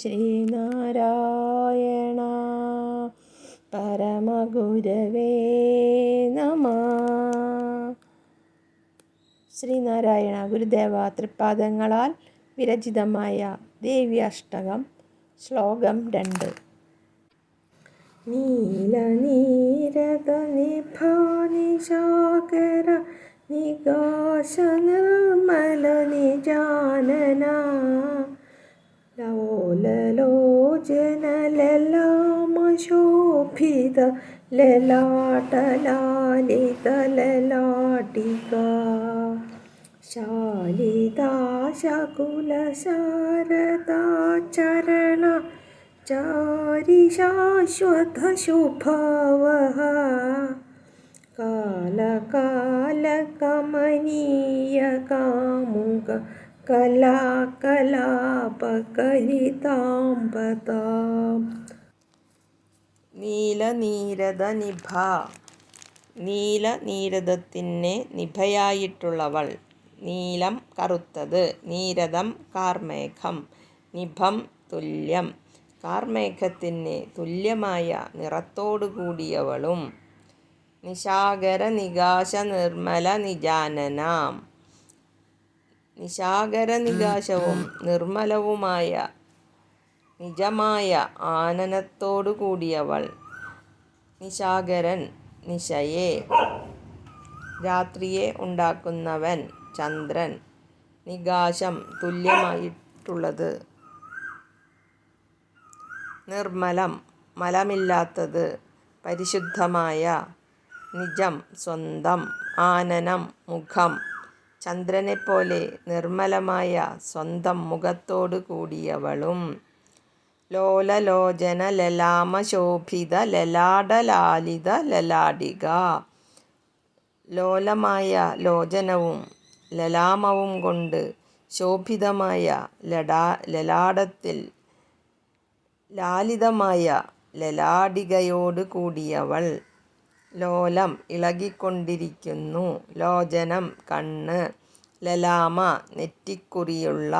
ശ്രീനാരായണ പരമഗുരവേ നമ. ശ്രീനാരായണ ഗുരുദേവ തൃപ്പാദങ്ങളാൽ വിരചിതമായ ദേവി അഷ്ടകം ശ്ലോകം രണ്ട്. നീലനീരത നിഭാനിശാകര നികാശ కమల నిజానన లలోచనలలామశోభిత లలాటలాలిత లలాటికా शालिदाशकुलशारदाचरण चारि शाश्वतशुभवः കാലകാലകമനീയ കാമുക കലാകലാപകലിതാംബതാം നീലനീരത നിഭ നീല നീരദത്തിനെ നിഭയായിട്ടുള്ളവൾ. നീലം കറുത്തത്. നീരതം കാർമേഘം. നിഭം തുല്യം. കാർമേഘത്തിന് തുല്യമായ നിറത്തോടുകൂടിയവളും നിശാകര നികാശ നിർമ്മല നിജാനനാം. നിശാകര നികാശവും നിർമ്മലവുമായ നിജമായ ആനനത്തോടു കൂടിയവൾ നിശാകരൻ നിശയെ. രാത്രിയെ ഉണ്ടാക്കുന്നവൻ ചന്ദ്രൻ നികാശം തുല്യമായിട്ടുള്ളത്. നിർമ്മലം മലമില്ലാത്തത് പരിശുദ്ധമായ നിജം സ്വന്തം ആനനം മുഖം. ചന്ദ്രനെപ്പോലെ നിർമ്മലമായ സ്വന്തം മുഖത്തോടു കൂടിയവളും ലോലലോചന ലലാമശോഭിത ലലാടലാലിത ലലാടിക. ലോലമായ ലോചനവും ലലാമവും കൊണ്ട് ശോഭിതമായ ലഡാ ലലാടത്തിൽ ലാലിതമായ ലലാടികയോട് കൂടിയവൾ. ലോലം ഇളകിക്കൊണ്ടിരിക്കുന്നു. ലോചനം കണ്ണ് ലലാമ നെറ്റിക്കുറിയുള്ള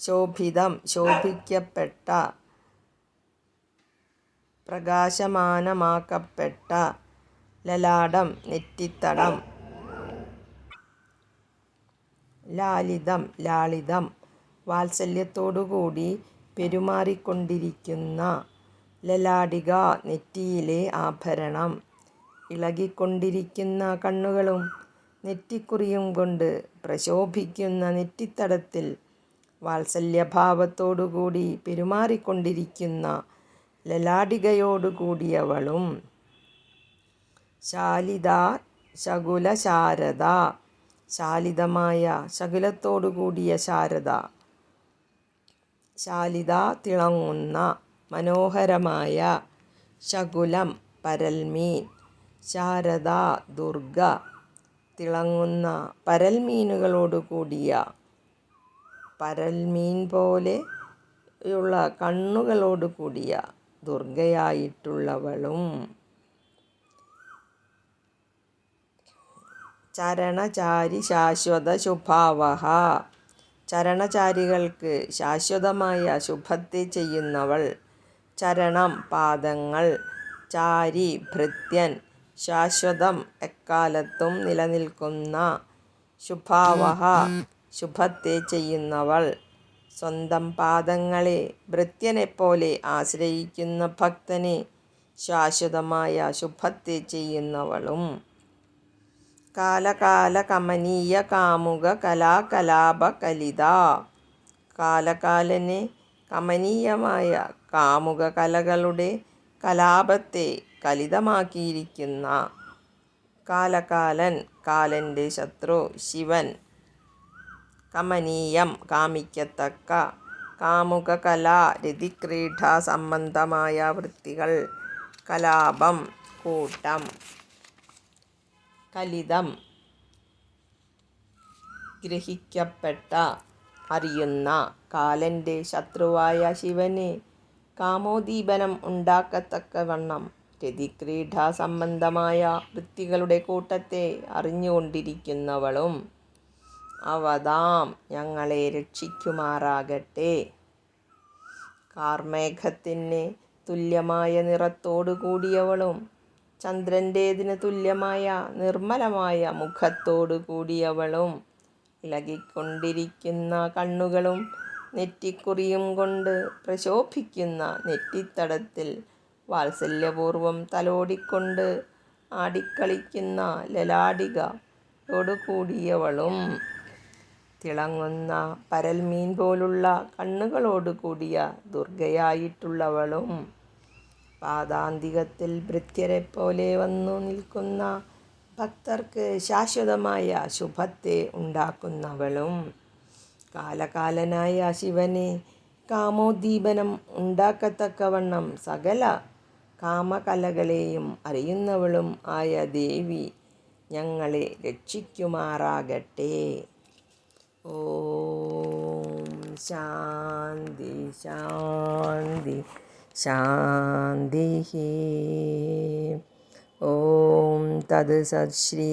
ശോഭിതം ശോഭിക്കപ്പെട്ട പ്രകാശമാനമാക്കപ്പെട്ട ലലാടം നെറ്റിത്തടം ലാലിതം ലാളിതം വാത്സല്യത്തോടുകൂടി പെരുമാറിക്കൊണ്ടിരിക്കുന്ന ലലാടിക നെറ്റിയിലെ ആഭരണം. ഇളകിക്കൊണ്ടിരിക്കുന്ന കണ്ണുകളും നെറ്റിക്കുറിയും കൊണ്ട് പ്രശോഭിക്കുന്ന നെറ്റിത്തടത്തിൽ വാത്സല്യഭാവത്തോടുകൂടി പെരുമാറിക്കൊണ്ടിരിക്കുന്ന ലലാടികയോടുകൂടിയവളും. ശാലിത ശകുല ശാരദ ശാലിതമായ ശകുലത്തോടുകൂടിയ ശാരദ. ശാലിത തിളങ്ങുന്ന മനോഹരമായ ശകുലം പരൽമീൻ. ശാരദ ദുർഗ തിളങ്ങുന്ന പരൽമീനുകളോടുകൂടിയ പരൽമീൻ പോലെയുള്ള കണ്ണുകളോട് കൂടിയ ദുർഗയായിട്ടുള്ളവളും. ചരണചാരി ശാശ്വത ശുഭാവഹ. ചരണചാരികൾക്ക് ശാശ്വതമായ ശുഭത്തെ ചെയ്യുന്നവൾ ചരണം പാദങ്ങൾ ചാരി ഭൃത്യൻ ശാശ്വതം എക്കാലത്തും നിലനിൽക്കുന്ന ശുഭാവഹ ശുഭത്തെ ചെയ്യുന്നവൾ. സ്വന്തം പാദങ്ങളെ ഭൃത്യനെപ്പോലെ ആശ്രയിക്കുന്ന ഭക്തനെ ശാശ്വതമായ ശുഭത്തെ ചെയ്യുന്നവളും. കാലകാല കമനീയ കാമുക കലാകലാപ കലിത. കാലകാലനെ കമനീയമായ കാമുക കലകളുടെ കലാപത്തെ കലിതമാക്കിയിരിക്കുന്ന കാലകാലൻ കാലന്റെ ശത്രു ശിവൻ കമനീയം കാമിക്കത്തക്ക കാമുക കലാ രതിക്രീഡ സംബന്ധമായ വൃത്തികൾ കലാപം കൂട്ടം കലിതം ഗ്രഹിക്കപ്പെട്ട അറിയുന്ന കാലന്റെ ശത്രുവായ ശിവന് കാമോദീപനം ഉണ്ടാക്കത്തക്കവണ്ണം രതിക്രീഡാസംബന്ധമായ വൃത്തികളുടെ കൂട്ടത്തെ അറിഞ്ഞുകൊണ്ടിരിക്കുന്നവളും അവതാം ഞങ്ങളെ രക്ഷിക്കുമാറാകട്ടെ. കാർമേഘത്തിന് തുല്യമായ നിറത്തോടു കൂടിയവളും ചന്ദ്രന്റേതിന് തുല്യമായ നിർമ്മലമായ മുഖത്തോടു കൂടിയവളും ഇളകിക്കൊണ്ടിരിക്കുന്ന കണ്ണുകളും നെറ്റിക്കുറിയും കൊണ്ട് പ്രശോഭിക്കുന്ന നെറ്റിത്തടത്തിൽ വാത്സല്യപൂർവം തലോടിക്കൊണ്ട് ആടിക്കളിക്കുന്ന ലലാടികയോടുകൂടിയവളും തിളങ്ങുന്ന പരൽമീൻ പോലുള്ള കണ്ണുകളോട് കൂടിയ ദുർഗയായിട്ടുള്ളവളും പാതാന്തികത്തിൽ ഭൃത്യരെ പോലെ വന്നു നിൽക്കുന്ന ഭക്തർക്ക് ശാശ്വതമായ ശുഭത്തെ ഉണ്ടാക്കുന്നവളും കാലകാലനായ ശിവനെ കാമോദ്ദീപനം ഉണ്ടാക്കത്തക്കവണ്ണം സകല കാമകലകളെയും അറിയുന്നവളും ആയ ദേവി ഞങ്ങളെ രക്ഷിക്കുമാറാകട്ടെ. ഓം ശാന്തി ശാന്തി ശാന്തി ഓം തത് സത്ശ്രീ